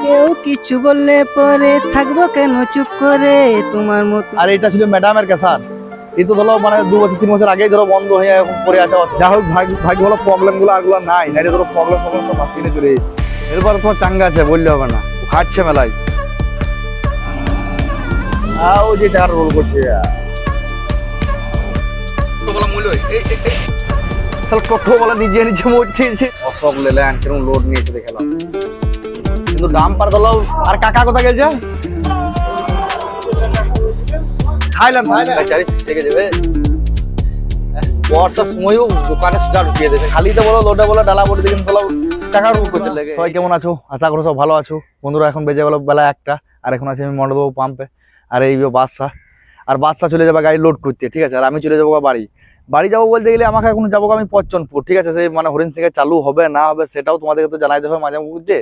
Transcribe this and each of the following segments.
কেউ কিছু বললে পরে থাকব কেন চুপ করে তোমার মতো? আর এটা ছিল ম্যাডামের ক্যাসার এই তো ধরো মানে দু বছর তিন বছর আগেই ধরো বন্ধ হয়ে এখন পড়ে আছে যা হোক ভাগ্য ভাগ্য ভালো প্রবলেমগুলো আগুলো নাই না ধরো প্রবলেম প্রবলেম সব নিয়ে চলে। এরপরে তোমার চাঙ্গা আছে বললে হবে না। খাচ্ছে মেলায়। আহ, ওই যে চার রোল করছে। সাল টোটো বলা নিজে নিজে মরছে। সব লেলেন কীরকম লোড নিয়েছে দেখালাম কিন্তু দাম পার দিলাম আর কাকা কোথায় গেছে? Thailand Thailand. চারি থেকে যাবে। বর্ষার সময়ও দোকানে সুজা ঢুকিয়ে দেবে। খালিতে বলো লোডে বলো ডালা বলে দেখুন বলো টাকা করতে লেগে। সবাই কেমন আছো? আশা করো সব ভালো আছো। বন্ধুরা এখন বেজে গেল বেলা একটা আর এখন আছি আমি মন্ডলবাবু পাম্পে আর এই বাদশা। আর বাদশা চলে যাবে গাড়ি লোড করতে ঠিক আছে? আর আমি চলে যাব বাড়ি। বাড়ি যাব বলতে গেলে আমাকে এখন যাব আমি পচ্চনপুর ঠিক আছে? সেই মানে হরিণ সিংহে চালু হবে না হবে সেটাও তোমাদেরকে তো জানাইতে দেবে মাঝে মধ্যে।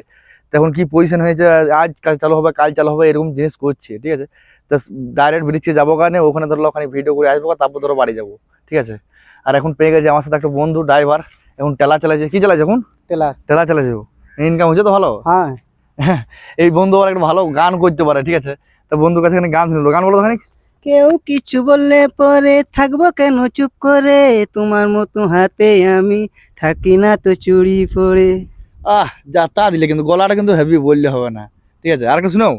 তখন কি পজিশন হয়েছে? আজ কাল চালু হবে কাল চালু হবে এরকম জিনিস করছে ঠিক আছে? তো ডাইরেক্ট ব্রিজে যাব কারণে ওখানে ধরো ওখানে ভিডিও করে আসব তারপর ধরো বাড়ি যাব ঠিক আছে? আর এখন পেয়ে গেছে আমার সাথে একটা বন্ধু ড্রাইভার এখন টেলা চালাইছে। কি চালাইছে এখন? টেলার টেলা চালাইছে ইনকাম হচ্ছে তো ভালো? হ্যাঁ। এই বন্ধু আবার একটা ভালো গান করতে পারে ঠিক আছে? তো বন্ধুর কাছে এখানে গান শুনলো গান বলো কেউ কিছু বললে পরে থাকব কেন চুপ করে? তোমার মতো হাতে আমি থাকি না তো চুড়ি পরে। আহ, যা তা দিলে কিন্তু গলাটা কিন্তু হেভি বললে হবে না। ঠিক আছে, আর কিছু শুনাও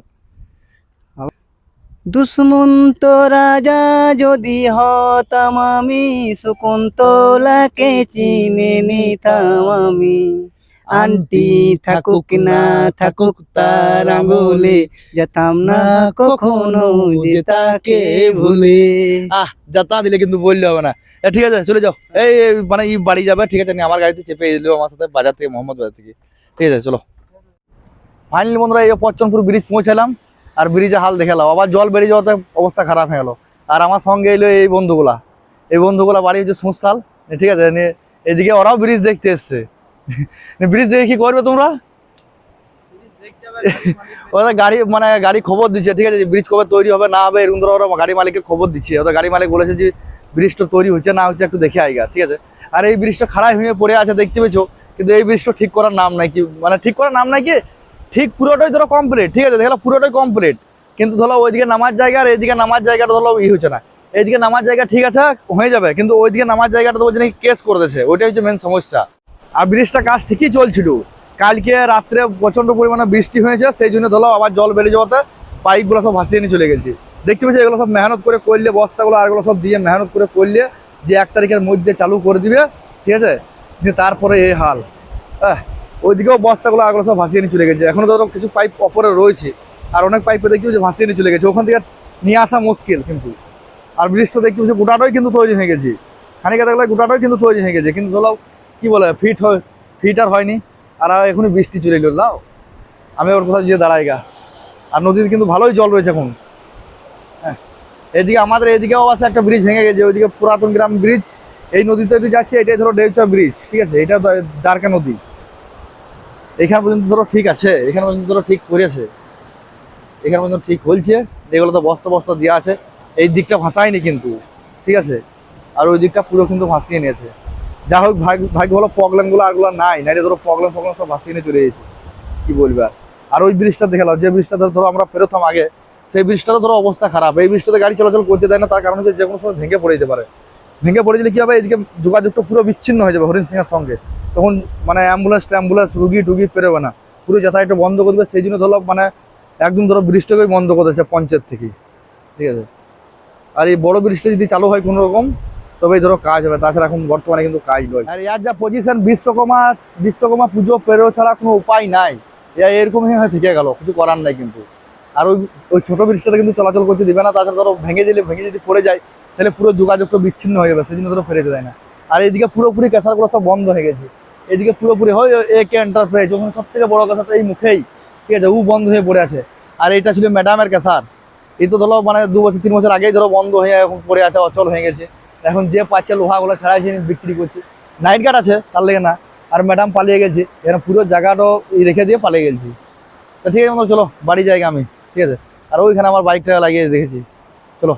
দুশ্মন তো রাজা যদি হতাম আমি শকুন্তলাকে চিনে নিতাম আমি। আন্টি থাকুক না থাকুক তার আঙুলে, যেতাম না কখনো তাকে ভুলে। আহ যা তা দিলে কিন্তু বললে হবে না। ঠিক আছে, চলে যাও। এই মানে এই বাড়ি যাবে, ঠিক আছে আমার গাড়িতে চেপে এলো আমার সাথে বাজার থেকে, মোহাম্মদ বাজার থেকে। ঠিক আছে, চলো। ফাইনালি বন্ধুরা, এই পশ্চনপুর ব্রিজ পৌঁছালাম, আর ব্রিজে হাল দেখালাম। আবার জল বেড়ে যাওয়াতে অবস্থা খারাপ হয়ে গেলো। আর আমার সঙ্গে এলো এই বন্ধুগুলা। এই বন্ধুগুলা বাড়ি হচ্ছে সুসাল ঠিক আছে এদিকে ওরাও ব্রিজ দেখতে এসছে। ব্রিজ দেখে কি করবে তোমরা? ওরা গাড়ি মানে গাড়ি খবর দিচ্ছে, ঠিক আছে? ব্রিজ কবে তৈরি হবে, না হবে, এরকম ধরো ওরা গাড়ি মালিককে খবর দিচ্ছে। ওদের গাড়ি মালিক বলেছে যে ব্রিজটা তৈরি হচ্ছে, না হচ্ছে একটু দেখে আইগা, ঠিক আছে? আর এই ব্রিজটা খাড়াই হয়ে পড়ে আছে, দেখতে পেয়েছ? কিন্তু এই ব্রিজটা ঠিক করার নাম নাই কি মানে ঠিক করার নাম নাই কি? ঠিক পুরোটাই ধরো কমপ্লিট ঠিক আছে? দেখলাম পুরোটাই কমপ্লিট কিন্তু ধরো ওইদিকে নামার জায়গা, আর এইদিকে নামার জায়গাটা ধরো ই হচ্ছে না। এইদিকে নামার জায়গা ঠিক আছে, হয়ে যাবে, কিন্তু ওইদিকে নামার জায়গাটা তো নাকি কেস করে দিয়েছে, ওইটাই হচ্ছে মেন সমস্যা। আর ব্রিজটা কাজ ঠিকই চলছিল। কালকে রাত্রে প্রচণ্ড পরিমাণে বৃষ্টি হয়েছে, সেই জন্য ধরো আবার জল বেড়ে যাওয়াতে পাইপগুলো সব ভাসিয়ে নিয়ে চলে গেছে। দেখতে পাচ্ছি এগুলো সব মেহনত করে করলে, বস্তাগুলো আর এগুলো সব দিয়ে মেহনত করে করলে যে এক তারিখের মধ্যে চালু করে দিবে, ঠিক আছে? দিয়ে তারপরে এই হাল। হ্যাঁ ওইদিকেও বস্তাগুলো আগলো সব ভাসিয়ে নিয়ে চলে গেছে। এখনও ধরো কিছু পাইপ অপরে রয়েছে, আর অনেক পাইপে দেখতে যে ভাসিয়ে নিয়ে চলে গেছে। ওখান থেকে নিয়ে আসা মুশকিল কিন্তু। আর ব্রিজটা দেখতে পাচ্ছি গোটাটাই কিন্তু তৈরি হয়ে গেছে। খানিকা দেখলে গোটাটাই কিন্তু তৈরি হয়ে গেছে। কিন্তু ধরো কি বলে ফিট হয় ফিট আর হয়নি। আর এখনই বৃষ্টি চলে এলো, লাও। আমি ওর কোথাও গিয়ে দাঁড়াই গা। আর নদীতে কিন্তু ভালোই জল রয়েছে এখন। হ্যাঁ। এদিকে আমাদের এদিকেও আছে একটা ব্রিজ ভেঙে গেছে, ওইদিকে পুরাতন গ্রাম ব্রিজ এই নদীতে যদি যাচ্ছে, এটাই ধরো ডেউচা ব্রিজ ঠিক আছে? এটা দ্বারকা নদী। এখানে পর্যন্ত ধরো ঠিক আছে, এখানে পর্যন্ত ধরো ঠিক করেছে। এখানে পর্যন্ত ঠিক হলছে, এগুলো তো বস্তা বস্তা দেওয়া আছে। এই দিকটা ভাসায়নি কিন্তু, ঠিক আছে? আর ওই দিকটা পুরো কিন্তু ভাসিয়ে নিয়েছে। যা হোক, ভাগ্য ভাগ্য ভালো প্রবলেমগুলো আরগুলো নাই, নাইলে ধরো প্রবলেম প্রবলেম সব ভাসিয়ে নিয়ে চলে গেছে কি বলবে? আর ওই ব্রিজটা দেখালাম যে ব্রিজটা ধরো আমরা ফেরতাম আগে, সেই ব্রিজটারও ধরো অবস্থা খারাপ। এই ব্রিজটাতে গাড়ি চলাচল করতে দেয় না, তার কারণ হচ্ছে যে কোনো সময় ভেঙে পড়ে যেতে পারে। ভেঙে পড়ে গেলে কি হবে? এদিকে যোগাযোগটা পুরো বিচ্ছিন্ন হয়ে যাবে হরিণ সিংয়ের সঙ্গে। তখন মানে অ্যাম্বুলেন্স ট্যাম্বুলেন্স, রুগী টুগি পেরোবে না। পুরো যাতায়াতটা বন্ধ করে দেবে, সেই জন্য ধরো মানে একদম ধরো ব্রিজটাকেই বন্ধ করে পঞ্চায়েত থেকেই ঠিক আছে? আর এই বড় ব্রিজটা যদি চালু হয় কোনো রকম তবেই ধরো কাজ হবে, তাছাড়া এখন বর্তমানে কিন্তু কাজ নয়। আর ইয়ার যা পজিশন বিশ্বকর্মা বিশ্বকর্মা পুজো পেরো ছাড়া কোনো উপায় নাই। ইয়া এরকমই হয়ে থেকে গেল, কিছু করার নাই কিন্তু। আর ওই ওই ছোটো ব্রিজটাতে কিন্তু চলাচল করতে দিবে না, তাছাড়া ধরো ভেঙে দিলে, ভেঙে যদি পড়ে যায়, তাহলে পুরো যোগাযোগটা বিচ্ছিন্ন হয়ে যাবে জন্য ধরো ফেরে দেয় না। আর এইদিকে পুরোপুরি ক্যাসারগুলো সব বন্ধ হয়ে গেছে। এদিকে পুরোপুরি হয় এ কে এন্টারপ্রাইজ ওখানে সব থেকে বড় ক্যাসারটা এই মুখেই। ঠিক আছে, ও বন্ধ হয়ে পড়ে আছে। আর এটা ছিল ম্যাডামের ক্যাসার। এই তো ধরো মানে দু বছর, তিন বছর আগেই ধরো বন্ধ হয়ে এখন পড়ে আছে, অচল হয়ে গেছে। এখন যে পাচ্ছে লোহাগুলো জিনিস বিক্রি করছে। নাইট গার্ড আছে, তার লেগে না। আর ম্যাডাম পালিয়ে গেছে। এখানে পুরো জায়গাটাও রেখে দিয়ে পালিয়ে গেছি। তো ঠিক আছে চলো, বাড়ি যাই আমি। ঠিক আছে? আর ওইখানে আমার বাইকটা লাগিয়ে দেখেছি চলো।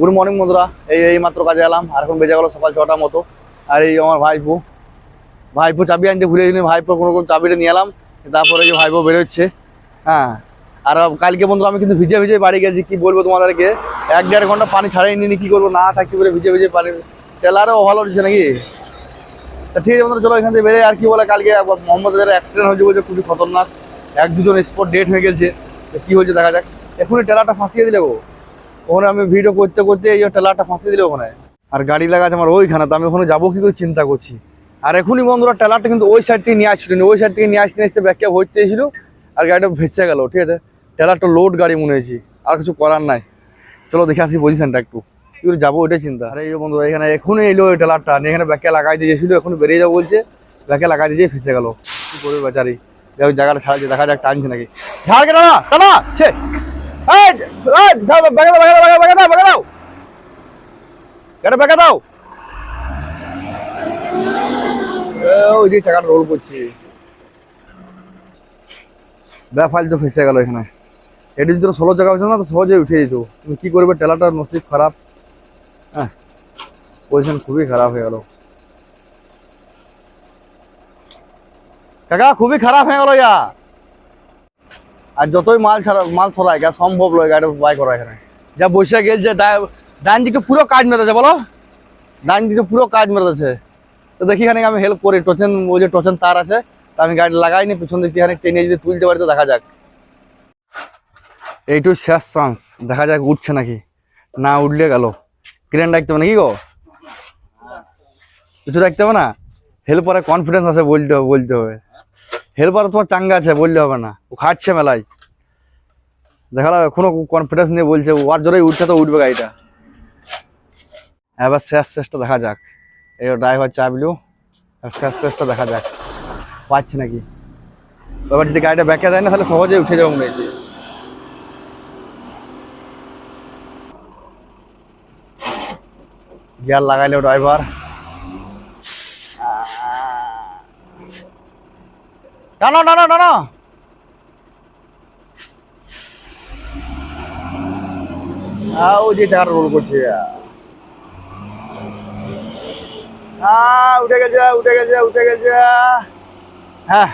গুড মর্নিং বন্ধুরা। এই এই মাত্র কাজে এলাম। আর এখন বেজে গেল সকাল ছটা মতো। আর এই আমার ভাইপো। ভাইপো চাবি আনতে ভুলে গেছিলাম ভাইপো কোনো কোনো চাবিটা নিয়ে এলাম। তারপরে যে ভাইপো বেরোচ্ছে। হ্যাঁ। আর কালকে বন্ধু আমি কিন্তু ভিজে ভিজে বাড়ি গেছি। কি বলব তোমাদেরকে? এক দেড় ঘণ্টা পানি ছাড়াই নিয়ে কি করব? না থাকতে বলে ভিজে ভিজে পানি টেলারও ভালো হচ্ছে নাকি? তা ঠিক আছে বন্ধুরা, চলো এখান থেকে বেরিয়ে আর কি বলে কালকে একবার মোহাম্মদের অ্যাক্সিডেন্ট হয়েছে বলছে, খুবই খতরনাক। এক দুজন স্পট ডেট হয়ে গেছে। কী হয়েছে দেখা যাক। এখনই টেলারটা ফাঁসিয়ে দিলে গো। ওখানে আমি ভিডিও করতে করতে এই টেলারটা ফাঁসিয়ে দিলে ওখানে। আর গাড়ি লাগা আছে আমার ওইখানে, তো আমি ওখানে যাব কি করে চিন্তা করছি। আর এখনই বন্ধুরা টেলারটা কিন্তু ওই সাইড থেকে নিয়ে আসছিল ওই সাইড থেকে নিয়ে আসতে এসে ব্যাগকে ভরতে এসেছিল আর গাড়িটা ভেসে গেল, ঠিক আছে? টেলারটা লোড গাড়ি মনে হয়েছি, আর কিছু করার নাই। চলো দেখে আসি পজিশনটা একটু। কি করে যাব ওইটাই চিন্তা। আরে এই বন্ধু এখানে এখনই এলো ওই টেলারটা নিয়ে এখানে ব্যাগকে লাগাই দিয়েছিল এখন বেরিয়ে যাব বলছে ব্যাগকে লাগাই দিয়ে ফেসে গেল। কি করবে বেচারি? জায়গাটা ছাড়ছে দেখা যাক, টানছে নাকি। ঝাড় কেন না টানা ব্যাফাইল তো ফেসে এখানে। এটা জায়গা না, তো সহজে উঠে তুমি কি করবে? টেলাটার নসিব খারাপ। হ্যাঁ খুবই খারাপ হয়ে গেল। কাকা, খুবই খারাপ হয়ে গেল ইয়া। আর যতই মাল ছাড়া মাল ছড়ায় গা সম্ভব লয় গাড়ি বাই করা এখানে। যা বসে গেছে ডা- ডান দিকে পুরো কাজ মেরেছে বলো। ডান দিকে পুরো কাজ মেরেছে তো দেখি এখানে আমি হেল্প করি। টোচেন, ওই যে টোচেন তার আছে, তা আমি গাড়ি লাগাইনি, পিছন দিক এখানে টেনে যদি তুলতে পারি তো দেখা যাক। এইটু শেষ চান্স দেখা যাক উঠছে নাকি। না উঠলে গেল। ক্রেন রাখতে হবে নাকি গো? কিছু রাখতে হবে না? হেল্প হেল্পারে কনফিডেন্স আছে বলতে হবে বলতে হবে। হেল্পারে তোমার চাঙ্গা আছে, বললে হবে না। ও খাচ্ছে মেলায়। দেখাল এখনও কনফিডেন্স নিয়ে বলছে, ও আর জোরে উঠছে তো উঠবে গাড়িটা। এবার শেষ শেষটা দেখা যাক। এই ড্রাইভার চাপলো আর শেষ শেষটা দেখা যাক। পাচ্ছে নাকি? এবার যদি গাড়িটা ব্যাকে যায় না, তাহলে সহজে উঠে যাব মনে হয়েছে গিয়ার লাগাইলো ড্রাইভার টানো টানো টানো ওই যে চার রোল করছে। উঠে গেছে উঠে গেছে উঠে গেছে। হ্যাঁ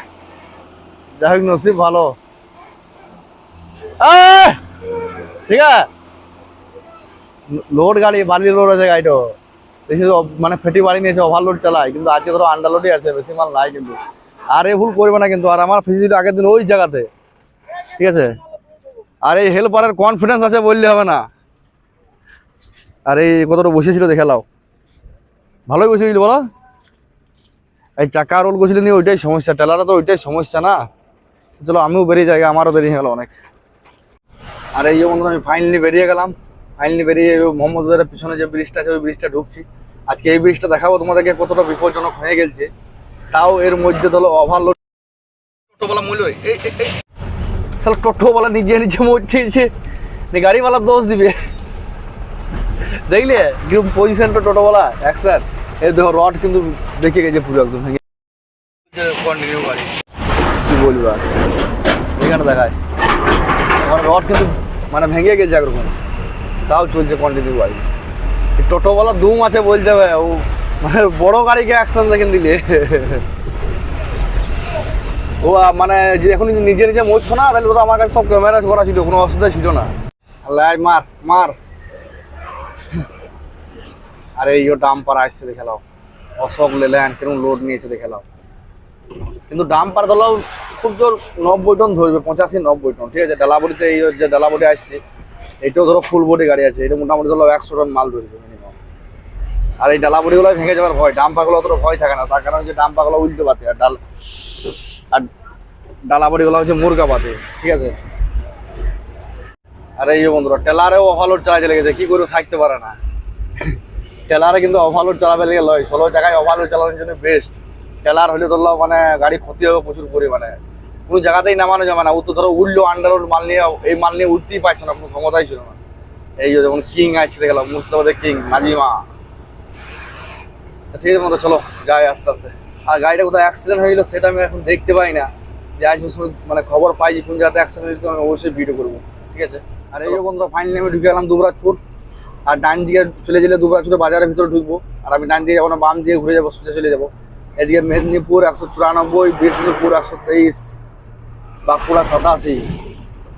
যাই হোক, নসিব ভালো। ঠিক আছে। লোড গাড়ি বাড়ির লোড আছে গাড়িটা। বেশি মানে ফেটি বাড়ি নিয়েছে ওভারলোড চালায়, কিন্তু আজকে ধরো আন্ডারলোডই আছে, বেশি মাল নাই কিন্তু। আর এ ভুল করবে না কিন্তু, আর আমার ফিজিটি আগের দিন ওই জায়গাতে। ঠিক আছে? আর এই হেল্পারের কনফিডেন্স আছে বললে হবে না। আর এই কতটা বসেছিল দেখে লাও ভালোই বসেছিল, বলো। এই চাকা রোল করছিল নিয়ে ওইটাই সমস্যা টেলারা তো ওইটাই সমস্যা না। চলো, আমিও বেরিয়ে যাই, আমারও দেরি হয়ে গেল অনেক। আর এই যে বন্ধুরা, আমি ফাইনালি বেরিয়ে গেলাম। ফাইনালি বেরিয়ে মোহাম্মদের পিছনে যে ব্রিজটা আছে, ওই ব্রিজটা ঢুকছি। আজকে এই ব্রিজটা দেখাবো তোমাদেরকে, কতটা বিপজ্জনক হয়ে গেছে। তাও এর মধ্যে ধরো ওভারলোড টোটোওয়ালা মূল্য টোটোওয়ালা নিজে নিজে মরছে গাড়িওয়ালা দোষ দিবে। দেখলে কীরকম পজিশনটা টোটোওয়ালা? অ্যাকশন এই দেখো রড কিন্তু দেখে গেছে পুরো একদম ভেঙে। কন্টিনিউ গাড়ি। কি বলব? আর এখানে দেখায়। আমার রড কিন্তু মানে ভেঙে গেছে একরকম। তাও চলছে কন্টিনিউ গাড়ি। টোটোওয়ালা দুম আছে বলতে হবে ও মানে বড় গাড়িকে অ্যাকশন দেখেন দিলে। ও মানে যে এখন নিজে নিজে মরছো না, তাহলে তো আমার কাছে সব ক্যামেরা করা ছিল, কোনো অসুবিধা ছিল না। আল্লাহ মার মার। আরে, এই ডাম্পার আসছে, দেখে লাও অশোক লেল্যান্ড, কীরকম লোড নিয়েছে, দেখে লাও কিন্তু ডাম্পার ধরলাও খুব জোর নব্বই টন ধরবে, পঁচাশি, নব্বই টন, ঠিক আছে? ডালাবড়িতে এই যে ডালাবড়ি আসছে, এটাও ধরো ফুল বডি গাড়ি আছে, এটা মোটামুটি ধরো একশো টন মাল ধরবে মিনিমাম আর এই ডালাবড়িগুলো ভেঙে যাওয়ার ভয় ডাম্পারগুলো অতটা ভয় থাকে না, তার কারণ হচ্ছে ডাম্পারগুলো উল্টো পাতে আর ডাল আর ডালাবড়িগুলো হচ্ছে মুরগা পাতে, ঠিক আছে? আর এই বন্ধুরা, টেলারেও ওভারলোড চালাতে লেগেছে, কি করে থাকতে পারে না? টেলারে কিন্তু ওভারলোড চালাবে লেগে লয়, ষোলো জায়গায় ওভারলোড চালানোর জন্য বেস্ট টেলার হলে ধরলো মানে গাড়ি ক্ষতি হবে প্রচুর পরিমাণে। কোনো জায়গাতেই নামানো যাবে না, ও তো ধরো উঠল আন্ডারলোড মাল নিয়ে, এই মাল নিয়ে উঠতেই পারছে না, কোনো ক্ষমতাই ছিল না। এই যেমন কিং আসছে, দেখলাম মুস্তাবাদের কিং নাজিমা ঠিক আছে মতো চলো যাই আস্তে আস্তে। আর গাড়িটা কোথাও অ্যাক্সিডেন্ট হয়ে গেলো সেটা আমি এখন দেখতে পাই না। যে আজ মানে খবর পাই যে কোন জায়গাতে অ্যাক্সিডেন্ট হয়েছে আমি অবশ্যই ভিডিও করব, ঠিক আছে? আর এই বন্ধুরা ফাইনালি আমি ঢুকে গেলাম দুবরাজপুর। আর ডান দিকে চলে গেলে দুবরাজপুরে বাজারের ভিতরে ঢুকবো। আর আমি ডান দিকে যাব না, বাম দিকে ঘুরে যাব, সোজা চলে যাব। এদিকে মেদিনীপুর একশো চুরানব্বই, বিষ্ণুপুর একশো তেইশ, বাঁকুড়া সাতাশি।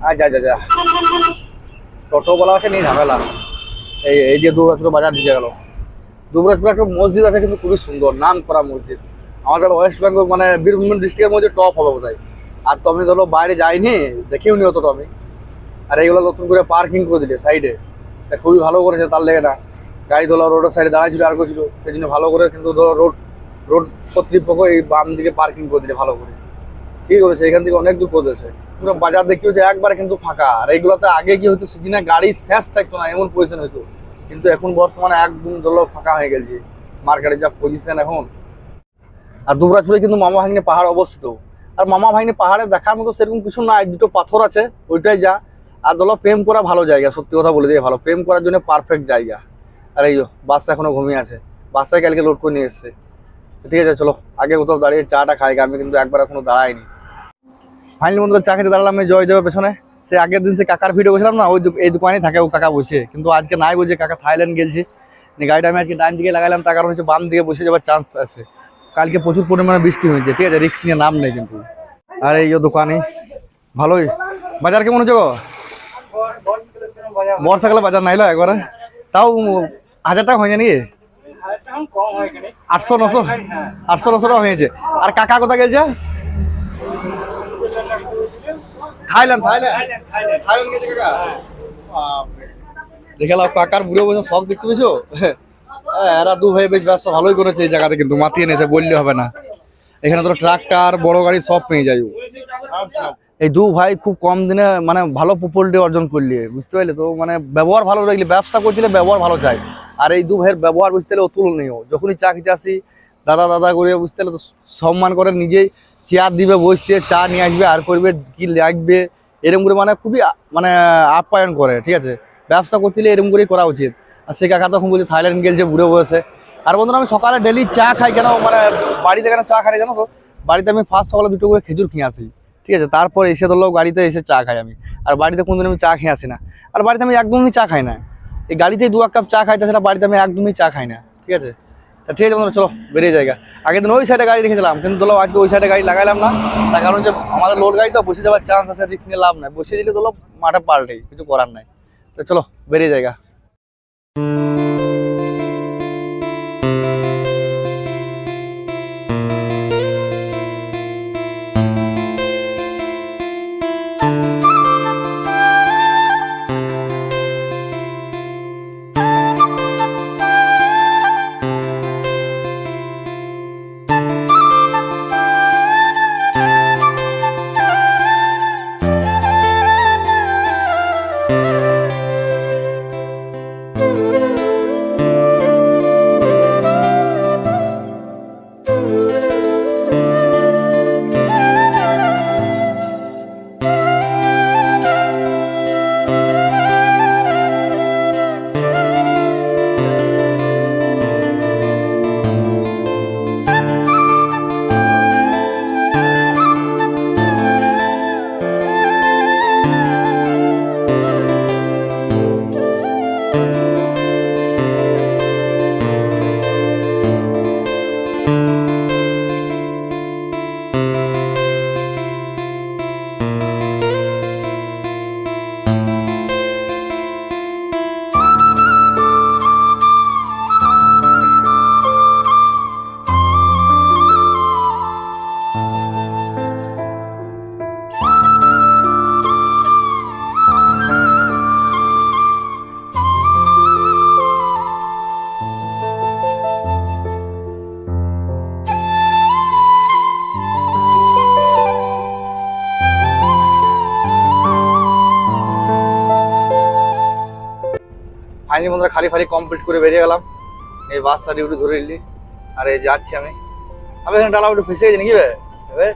আর যা যা যা। টোটোওয়ালাকে নিয়ে ঝামেলা। এই এই দিয়ে দুবরাজপুর বাজার ঢুকে গেল। দুবরাজপুর একটা মসজিদ আছে কিন্তু খুবই সুন্দর নাম করা মসজিদ। আমাদের ওয়েস্ট বেঙ্গল মানে বীরভূম ডিস্ট্রিক্টের মধ্যে টপ হবে বোধ আর তো আমি ধরো বাইরে যাইনি দেখিও নি অতটা আমি। আর এইগুলো নতুন করে পার্কিং করে দিলে সাইডে তা খুবই ভালো করেছে তার লেগে না। গাড়ি ধরো রোডের সাইডে দাঁড়াই ছিল আর করছিল সেই জন্য ভালো করে কিন্তু ধরো রোড রোড কর্তৃপক্ষ এই বাম দিকে পার্কিং করে দিলে ভালো করে। ঠিক করেছে? এখান থেকে অনেক দূর করেছে পুরো বাজার দেখতে হচ্ছে একবারে কিন্তু ফাঁকা। আর এইগুলোতে আগে কি হতো সেদিনে গাড়ি শেষ থাকতো না, এমন পজিশন হতো কিন্তু এখন বর্তমানে একদম ধরো ফাঁকা হয়ে গেছে। মার্কেটের যা পজিশন এখন। আর দুবরাজপুরে কিন্তু মামা ভাগ্নে পাহাড় অবস্থিত। আর মামা ভাগ্নে পাহাড়ে দেখার মতো সেরকম কিছু নাই, দুটো পাথর আছে, ওইটাই যা। আর ধরো প্রেম করা ভালো জায়গা, সত্যি কথা বলে দিয়ে ভালো। প্রেম করার জন্য পারফেক্ট জায়গা। আর এই বাসটা এখনও ঘুমিয়ে আছে। বাসটাই কালকে লোড করে নিয়ে এসছে। ঠিক আছে, চলো, আগে কোথাও দাঁড়িয়ে চাটা খাই আমি কিন্তু একবার এখনও দাঁড়াইনি ফাইনালি বন্ধুরা, চা খেতে দাঁড়ালাম জয় দেবের পেছনে। সে আগের দিন সে কাকার ভিডিও বসলাম না, ওই এই দোকানেই থাকে, ও কাকা বসে। কিন্তু আজকে নাই বলছে, কাকা থাইল্যান্ড গেলছি গাড়িটা আমি আজকে ডান দিকে লাগালাম, তার কারণ হচ্ছে বাম দিকে বসে যাওয়ার চান্স আছে। কালকে প্রচুর পরিমাণে বৃষ্টি হয়েছে, ঠিক আছে রিক্স নিয়ে নাম নেই কিন্তু। আর এই দোকানে, ভালোই। বাজার কেমন হচ্ছে বর্ষাকালে বাজার নাইলো একবারে? তাও হাজার টাকা হয়ে নাকি? আটশো নশো? আটশো নশো টাকা হয়েছে। আর কাকা কোথায় গেছে? Thailand Thailand. থাইল্যান্ড গেছে কাকা। দেখে লাও কাকার বুড়ো বসে শখ দেখতে পেয়েছ? এরা দু ভাই বেশ ব্যবসা ভালোই করেছে এই জায়গাতে কিন্তু মাতিয়ে নিয়েছে বললে হবে না। এখানে তো ট্রাক্টর বড় গাড়ি সব পেয়ে যায়। এই দু ভাই খুব কম দিনে মানে ভালো পপুলারিটি অর্জন করলি বুঝতে পারলে তো? মানে ব্যবহার ভালো রাখলি ব্যবসা করছিলে ব্যবহার ভালো চাই। আর এই দু ভাইয়ের ব্যবহার বুঝতে পারলে অতুলনীয়। যখনই চা খেতে আসি দাদা দাদা করে বুঝতে পারলে তো সম্মান করে নিজেই চেয়ার দিবে, বসতে, চা নিয়ে আসবে, আর করবে, কি লাগবে এরকম করে মানে খুবই মানে আপ্যায়ন করে, ঠিক আছে? ব্যবসা করতে হলে এরকম করেই করা উচিত। আর সে কাকা তখন বলছে, থাইল্যান্ড গেলছে বুড়ো বয়সে। আর বন্ধুরা, আমি সকালে ডেলি চা খাই কেন? মানে বাড়িতে কেন চা খাই জানো তো? বাড়িতে আমি ফার্স্ট সকালে দুটো করে খেজুর খেয়ে আসি, ঠিক আছে? তারপর এসে ধরলো, গাড়িতে এসে চা খাই আমি। আর বাড়িতে কোনদিন আমি চা খেয়ে আসি না। আর বাড়িতে আমি একদমই চা খাই না। এই গাড়িতে দু এক কাপ চা খাই, তাছাড়া বাড়িতে আমি একদমই চা খাই না, ঠিক আছে? ঠিক আছে বন্ধুরা চলো, বেরিয়ে জায়গা আগের দিন ওই সাইডে গাড়ি রেখেছিলাম, কিন্তু চলো আজকে ওই সাইডে গাড়ি লাগাইলাম না, তার কারণ যে আমাদের লোড গাড়ি তো, বসে যাওয়ার চান্স আছে রিক্স নিয়ে লাভ নাই। বসে দিলে চলো মাঠে পাল্টে, কিছু করার নাই। তো চলো, বেরিয়ে জায়গা বন্ধুরা খালি ফালি কমপ্লিট করে বেরিয়ে গেলাম। এই বাসটা ডিউটি ধরে নিলি। আর এই যাচ্ছি আমি। আমি এখানে ডালা একটু ফেসে গেছে নাকি এবে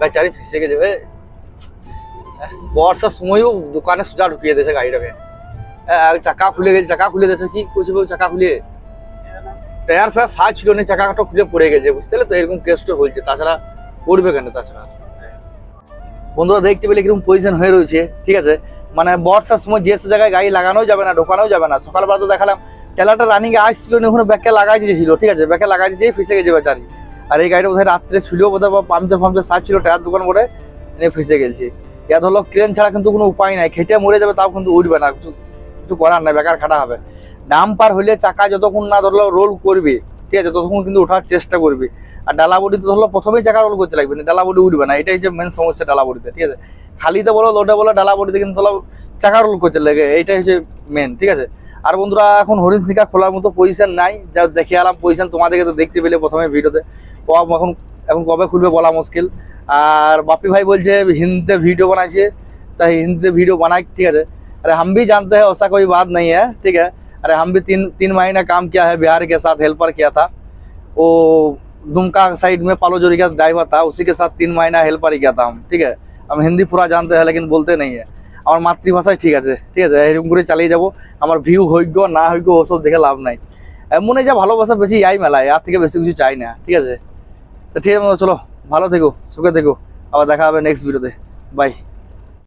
বেচারি ফেসে গেছে হ্যাঁ, বর্ষার সময়ও দোকানে সোজা ঢুকিয়ে দিয়েছে গাড়িটাকে। হ্যাঁ, চাকা খুলে গেছে চাকা খুলে দিয়েছে। কি করছে চাকা খুলে? টায়ার ফায়ার সাজ ছিল না চাকাটা খুলে পড়ে গেছে বুঝতে তো? এরকম কেসটা হয়েছে। তাছাড়া পড়বে কেন? তাছাড়া। বন্ধুরা দেখতে পেলে কীরকম পজিশন হয়ে রয়েছে ঠিক আছে? মানে বর্ষার সময় যে জায়গায় গাড়ি লাগানোও যাবে না, ঢোকানোও যাবে না। সকালবেলা তো দেখালাম টেলারটা রানিং এ আসছিল না ওখানে ব্যাকে লাগাই দিয়েছিল, ঠিক আছে? ব্যাকে লাগাই দিয়ে ফেসে গেছে বেচারি। আর এই গাড়িটা বোধহয় রাত্রে ছিল, বোধহয় বা পাম্পচার ফামচার সাজ ছিল টায়ার দোকান করে এনে ফেসে গেছে। ইয়াদ হলো ক্রেন ছাড়া কিন্তু কোনো উপায় নাই, খেটে মরে যাবে তাও কিন্তু উঠবে না, কিছু কিছু করার নাই, বেকার খাটা হবে। ডাম পার হলে চাকা যতক্ষণ না ধরলো রোল করবে, ঠিক আছে, ততক্ষণ কিন্তু ওঠার চেষ্টা করবে। আর ডালা ধরলো, প্রথমেই চাকা রোল করতে লাগবে না ডালা বডি উঠবে না, এটাই হচ্ছে মেন সমস্যা ডালা বডিতে, ঠিক আছে? খালিতে বলো লোডে বলো ডালা বডিতে কিন্তু ধরো চাকা রোল করতে লাগে এইটাই হচ্ছে মেন ঠিক আছে আর বন্ধুরা এখন হরিণ শিকা খোলার মতো পজিশন নাই যা দেখে আলাম পজিশন তোমাদেরকে তো দেখতে পেলে প্রথমে ভিডিওতে কব এখন এখন কবে খুলবে বলা মুশকিল আর বাপি ভাই বলছে হিন্দিতে ভিডিও বানাইছে তাই हिंदी वीडियो बनाए ठीक है अरे हम भी जानते हैं ऐसा कोई बात नहीं है ठीक है अरे हम भी तीन तीन महीना काम किया है बिहार के साथ हेल्पर किया था वो दुमका साइड में पालोजोरी का ड्राइवर था उसी के साथ तीन महीना हेल्पर ही किया था हम ठीक है আমি হিন্দি পুরা জানতে হয়, লেকিন বলতে নেই। আমার মাতৃভাষায় ঠিক আছে ঠিক আছে? এরকম করে চালিয়ে যাব। আমার ভিউ হইজ্ঞ না হইজ্ঞ ওসব দেখে লাভ নাই। মনে যা ভালোবাসা বেশি, ইয়াই মেলায় আর থেকে বেশি কিছু চাই না, ঠিক আছে? তো ঠিক আছে চলো, ভালো থেকো, সুখে থেকো। আবার দেখা হবে নেক্সট ভিডিওতে বাই